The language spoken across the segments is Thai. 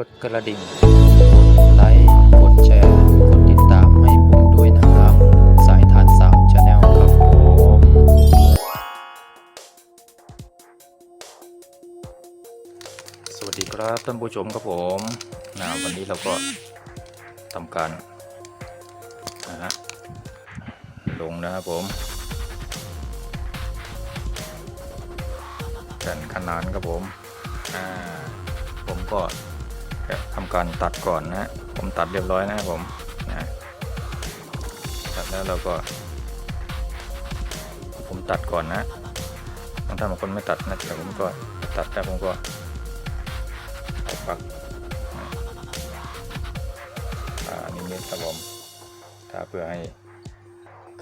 กดกระดิ่ง กดไลค์ กดแชร์ กดติดตามให้ผมด้วยนะครับ สายทานสาวชาแนลครับผม สวัสดีครับท่านผู้ชมครับผมนะวันนี้เราก็ทำการนะฮะลงนะครับผมแผ่นขนานครับผม อ่า ผมก็ ทำการตัดก่อนนะ ผมตัดเรียบร้อยนะครับผมนะตัดแล้วเราก็ ผมตัดก่อนนะบางท่านบางคนไม่ตัดนะแต่ผมก็ตัดแต่ผมก็ปักอ่านิมิตครับผมถ้าเพื่อให้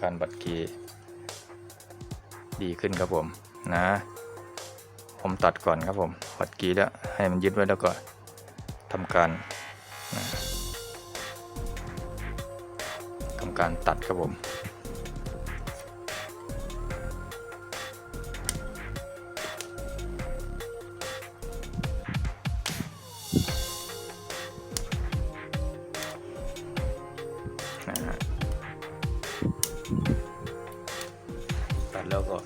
การบัตรกีดีขึ้นครับผมนะ ผมตัดก่อนครับผมบัตรกีแล้วให้มันยึดไว้แล้วก็ ทำการทำการตัดครับผมตัดแล้วก็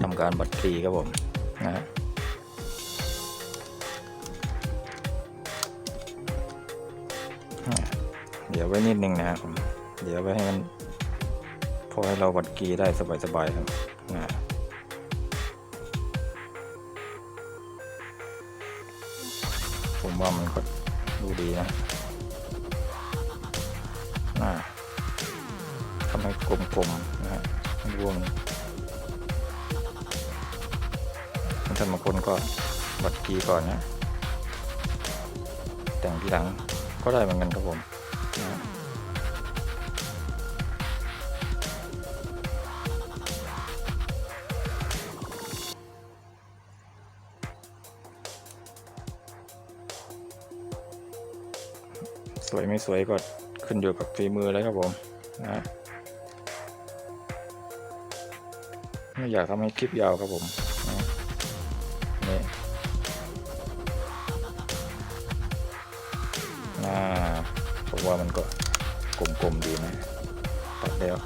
ทำการบัดคลีครับผมนะฮะ ไว้นิดนึงนะครับเดี๋ยวไว้ให้มันพอให้เราบัดกีได้สบายๆครับนะผมว่ามันก็ดูดีนะน้าทำให้กลมๆนะฮะรวมท่านบางคนก็บัดกีก่อนนะ แต่งทีหลังก็ได้เหมือนกันครับผม สวยไม่สวยก็ขึ้นอยู่กับฝีมือเลยครับผมนะไม่อยากทำให้คลิปยาวครับผมนะนี่น่า ผมว่ามันก็กลมๆดีนะตัดแล้ว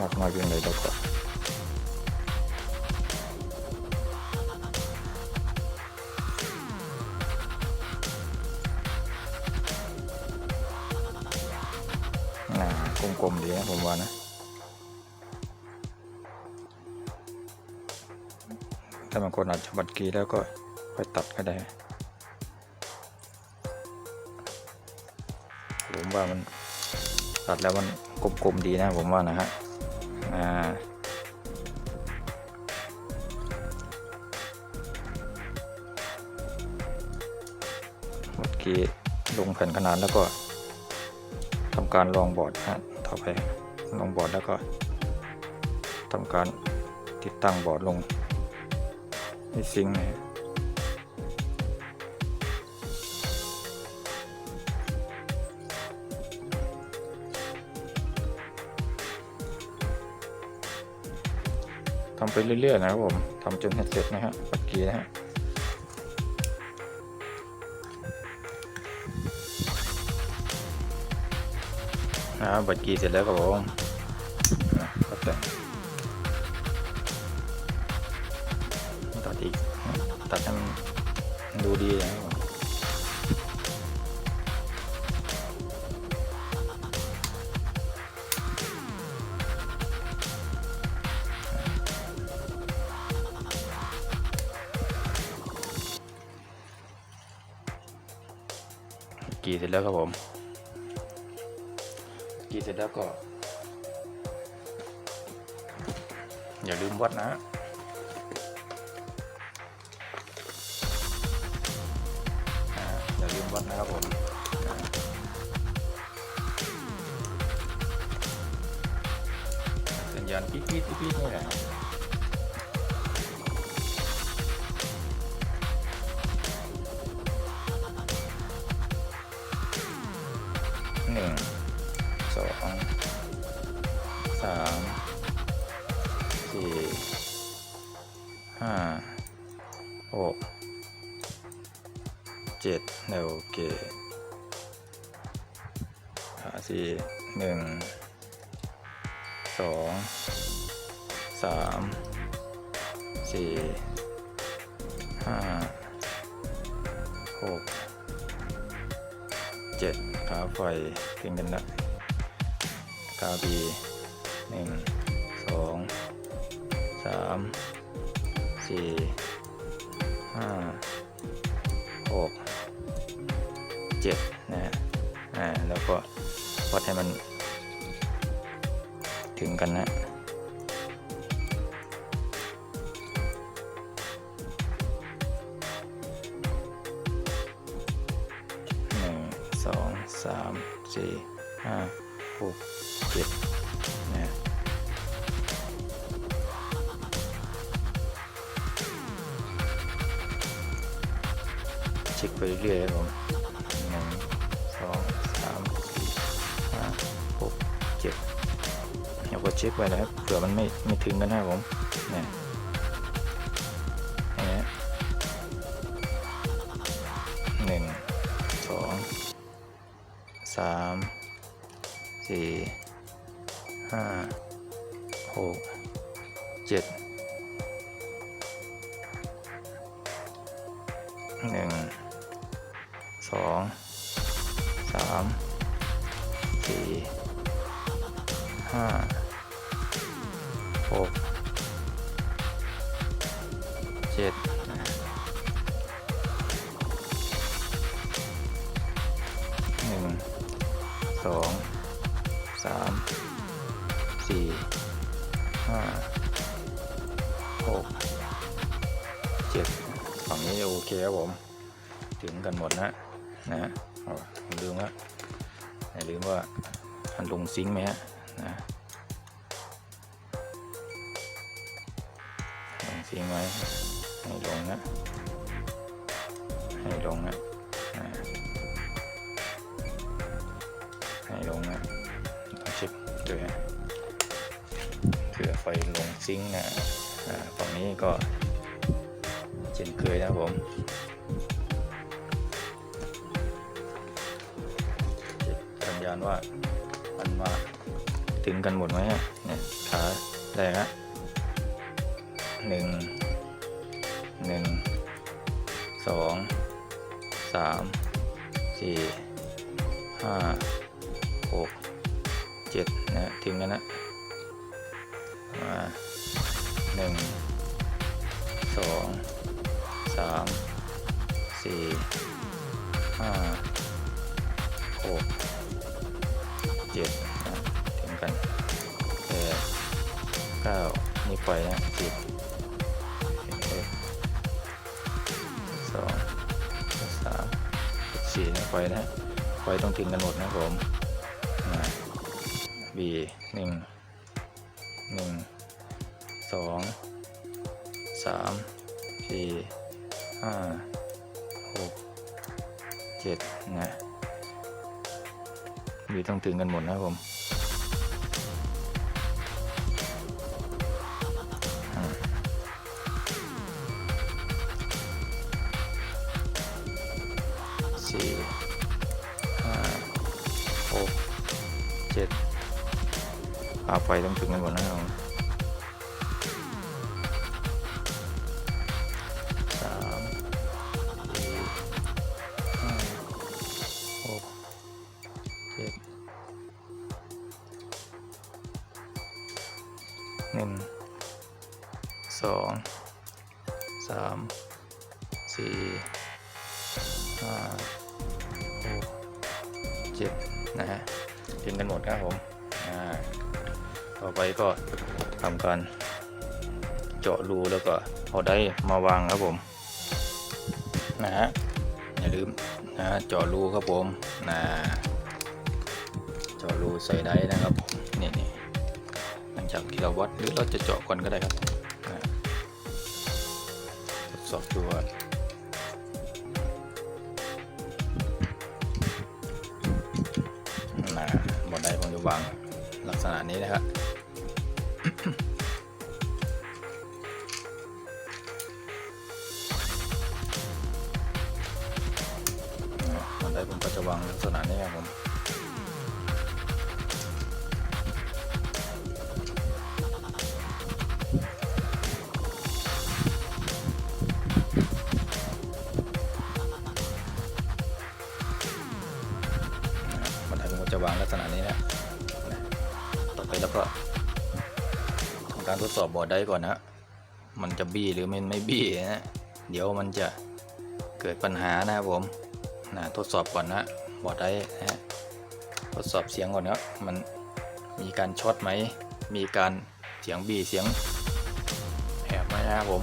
มากน้อยเพียงไรเราก็น่ากลมๆดีนะผมว่านะถ้าบางคนอาจจะบัดกีแล้วก็ไปตัดก็ได้ ว่ามันตัดแล้วมันกลมๆดีนะผมว่านะฮะอ่าบัดกีลงแผ่นขนาดแล้วก็ทำการลองบอร์ดฮะต่อไปลองบอร์ดแล้วก็ทำการติดตั้งบอร์ดลงให้ซิงค์นะ ไปเรื่อยๆนะครับผมทำจนเสร็จนะฮะปักกีนะฮะอ่าบัตรกีเสร็จแล้วครับผมก็แต่งตัดอีก ตัดให้มันดูดีนะครับ แล้วครับผมกรีดเสร็จแล้วก็ อย่าลืมวัดนะอ่าอย่าลืมวัดนะครับผมอ่าสัญญาณปี๊ดปี๊ดปี๊ดปี๊ดนี่แหละ เจ็ดโอเคหาสี่หนึ่งสองสามสี่ห้าหกเจ็ดขาไฟถึงกันละกาบีหนึ่งสองสามสี่ห้าหก วัดให้มันถึงกันนะหนึ่งสองสามสี่ห้า ไม่ถึงกันนะผมเนี่ยหนึ่งสองสามสี่ห้าหกเจ็ดหนึ่งสองสามสี่ห้า หกเจ็ดหนึ่งสองสามสี่ห้าหกเจ็ดฝั่งนี้โอเคครับผม ถึงกันหมดนะนะฮะอ๋อผมลืมว่าลืมว่ามันลงซิงค์ไหมฮะนะ ลงซิงไหมให้ลงนะ ให้ลงนะให้ลงนะต้องเช็คด้วยเผื่อไฟลงซิงนะฝั่งนี้ก็เช่นเคยนะผมสัญญาณว่ามันมาถึงกันหมดไหมเนี่ยขาแรกฮะ หนึ่งหนึ่งสองสามสี่ห้าหกเจ็ดนะถึงแล้วนะมาหนึ่งสองสามสี่ห้าหกเจ็ดนะถึงกันแปดเก้านี่ไฟนะสิบ ไฟนะไฟต้องถึงกันหมดนะผมบีหนึ่งหนึ่งสองสามสี่ห้าหกเจ็ดนะบีต้องถึงกันหมดนะผม สี่ห้าหกเจ็ดพาไปต้องถึงกันหมดนะครับ ทำการเจาะรูแล้วก็เอาได้มาวางครับผมนะฮะอย่าลืมนะฮะเจาะรูครับผมนะเจาะรูใส่ได้นะครับผมนี่นี่หลังจากที่เราวัดหรือเราจะเจาะก่อนก็ได้ครับนะทดสอบดูว่า ผมก็จะวางลักษณะนี้ครับผมบันไดผมจะวางลักษณะนี้นะต่อไปแล้วก็ทำการทดสอบบอร์ดได้ก่อนนะมันจะบี้หรือมันไม่บี้นะเดี๋ยวมันจะเกิดปัญหานะครับผม นะทดสอบก่อนนะบอร์ดได้นะฮะทดสอบเสียงก่อนครับมันมีการช็อตไหมมีการเสียงบีเสียงแหบไหมนะครับผม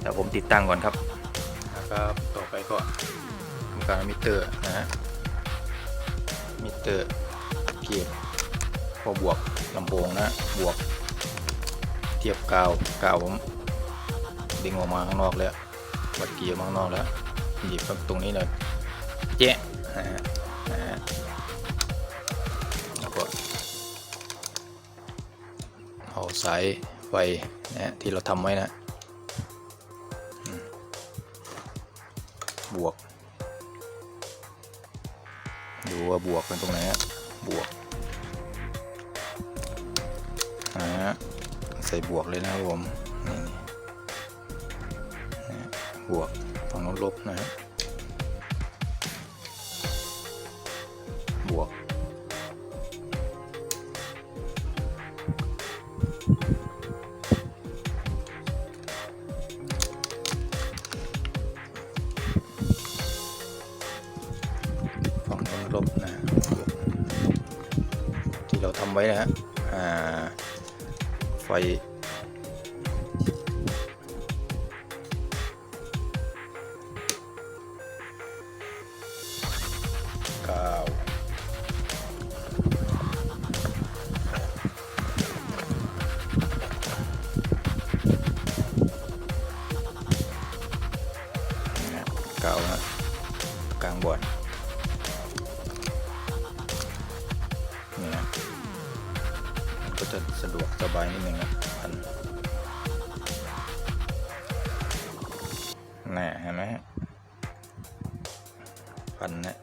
เดี๋ยวผมติดตั้งก่อนครับนะครับต่อไปก็ทำการเอามิเตอร์นะฮะมิเตอร์เกียร์พอบวกลำโพงนะบวก เทียบกาวกาวผมดึงออกมาข้างนอกแล้วบัดเกียร์มาข้างนอกแล้วหยิบตรงนี้เลยายไฟนะที่เราทำไว้นะ บวก ดูว่าบวกเป็นตรงไหนฮะบวกนะฮะใส่บวกเลยนะครับผมนี่บวกฝั่งโน้นลบนะฮะ ไฟ พันนะ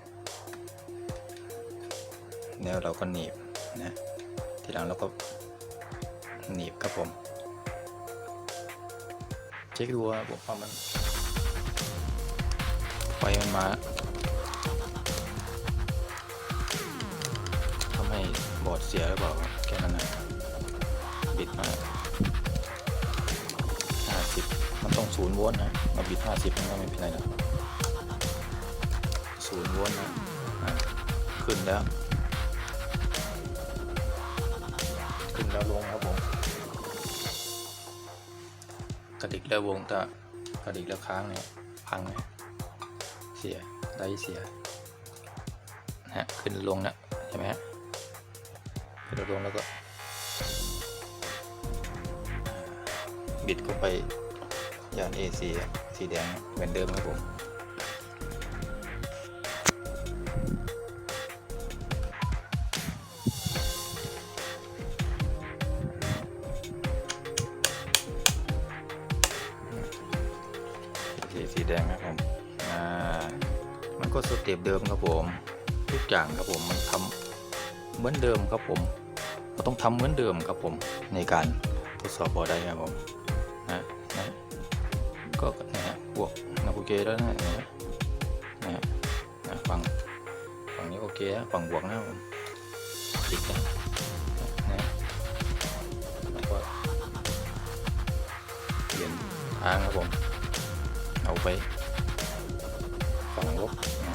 แล้วเราก็หนีบนะทีหลังเราก็หนีบครับผมเช็คดูว่าผมว่ามันไฟมันมาทำให้บอร์ดเสียหรือเปล่าแค่นั้นนะบิดมา50 มันต้องศูนย์โวลต์นะมาบิด 50 มันก็ไม่เป็นไรนะ ศูนย์โวลต์นะอะขึ้นแล้ว ขึ้นแล้วลงครับผม กระดิกแล้ววงต่กระดิกแล้วค้างเนี่ยพังเนี่ยเสียได้เสียนะฮะขึ้นลงนะเห็นไหมฮะขึ้นลงแล้วก็ บิดเข้าไปยาน AC อะสีแดงเหมือนเดิมครับผม เต็ปเดิมครับผม ทุกอย่างครับผมมันทำเหมือนเดิมครับผมเราต้องทำเหมือนเดิมครับผมในการทดสอบบอได้ครับผมนะนะก็นะฮะบวกนะโอเคแล้วนะนะนะฮะนะฝั่งฝั่งนี้โอเคฝั่งบวกนะผมติดนะนะแล้วก็เปลี่ยนทางครับผมเอาไปฝั่งลบนะ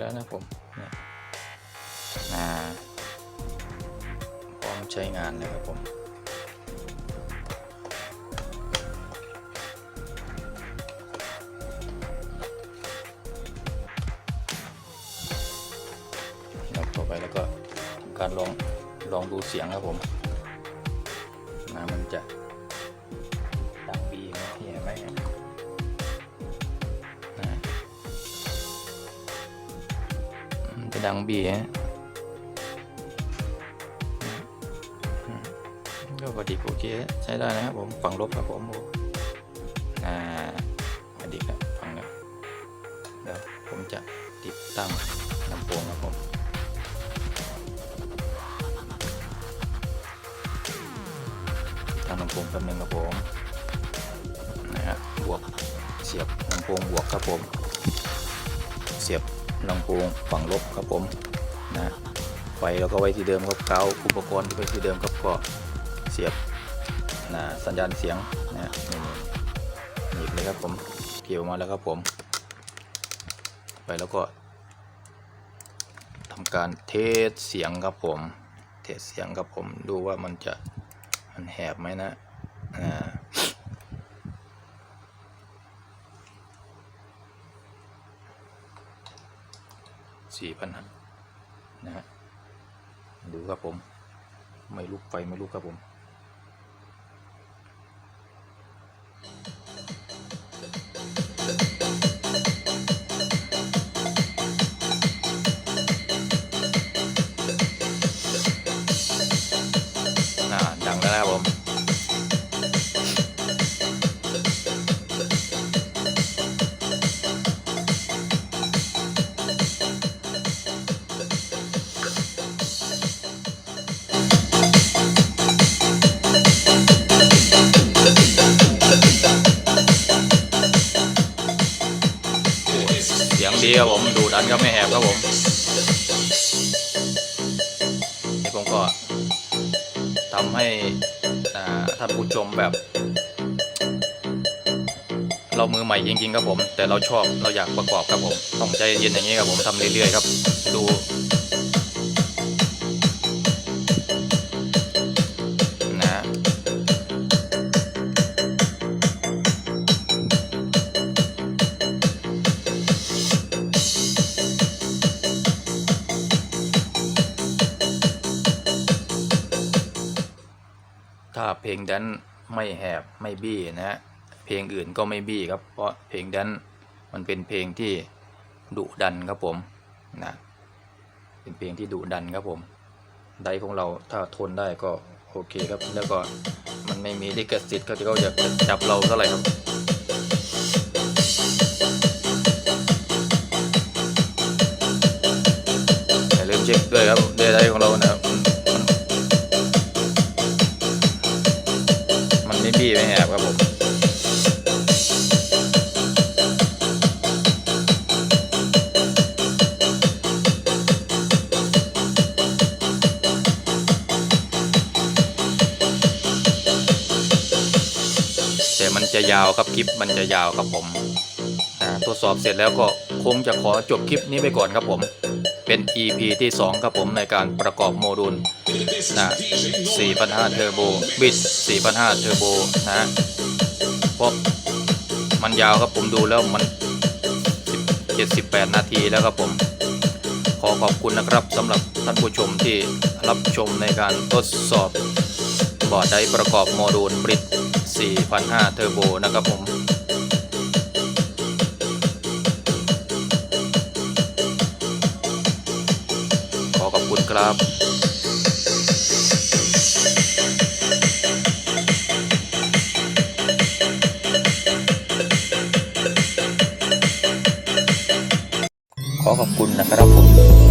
แล้วนะผมเนี่ยอ่าพร้อมใช้งานแล้วครับผมเราต่อไปแล้วก็ทำการลองลองดูเสียงครับผมนะมันจะ จะดังบีฮะก็พอดีโอเคใช้ได้นะครับผมฝั่งลบครับผมอ่าพอดีครับฝั่งนี้เดี๋ยวผมจะติดตั้งลำโพงครับผมทางลำโพงแป๊บนึงครับผมนะฮะบวกเสียบลำโพงบวกครับผม เสียบ ลำโพงฝั่งลบครับผมนะไฟเราก็ไว้ที่เดิมครับเกาอุปกรณ์ไว้ที่เดิมครับก็เสียบนะสัญญาณเสียงนะนี่หนีบเลยครับผมเกี่ยวมาแล้วครับผมไปแล้วก็ทำการเทสเสียงครับผม เทสเสียงครับผมดูว่ามันจะมันแหบไหมนะอ่า สี่พันนะฮะดูครับผม ไม่ลุกไฟไม่ลุกครับผม ดีครับผมดูดันก็ไม่แหบครับผมนี่ผมก็ทำให้ท่านผู้ชมแบบ เรามือใหม่จริงๆครับผม แต่เราชอบเราอยากประกอบครับผมต้องใจเย็นอย่างนี้ครับผมทำเรื่อยๆครับ ดู เพลงแดนไม่แหบไม่บี้นะฮะเพลงอื่นก็ไม่บี้ครับ เพราะเพลงแดนมันเป็นเพลงที่ดุดันครับผมนะเป็นเพลงที่ดุดันครับผมไดของเราถ้าทนได้ก็โอเคครับแล้วก็มันไม่มีลิขสิทธิ์เขาที่เขาจะจับเราเท่าไหร่ครับอย่าลืมเช็คด้วยครับเดไดของเรานะ ครับมันแหบครับผมแต่มันจะยาวครับคลิปมันจะยาวครับผมอ่าทดสอบเสร็จแล้วก็คงจะขอจบคลิปนี้ไปก่อนครับผม เป็น EP ที่ 2 ครับผมในการประกอบโมดูล นะ4,500เทอร์โบบิด4,500เทอร์โบนะเพราะมันยาวครับผมดูแล้วมัน78 นาทีแล้วครับผม ขอขอบคุณนะครับสำหรับท่านผู้ชมที่รับชมในการทดสอบบอร์ดได้ประกอบโมดูลบริด4,500 เทอร์โบนะครับผมขอขอบคุณครับ ขอบคุณนะครับผม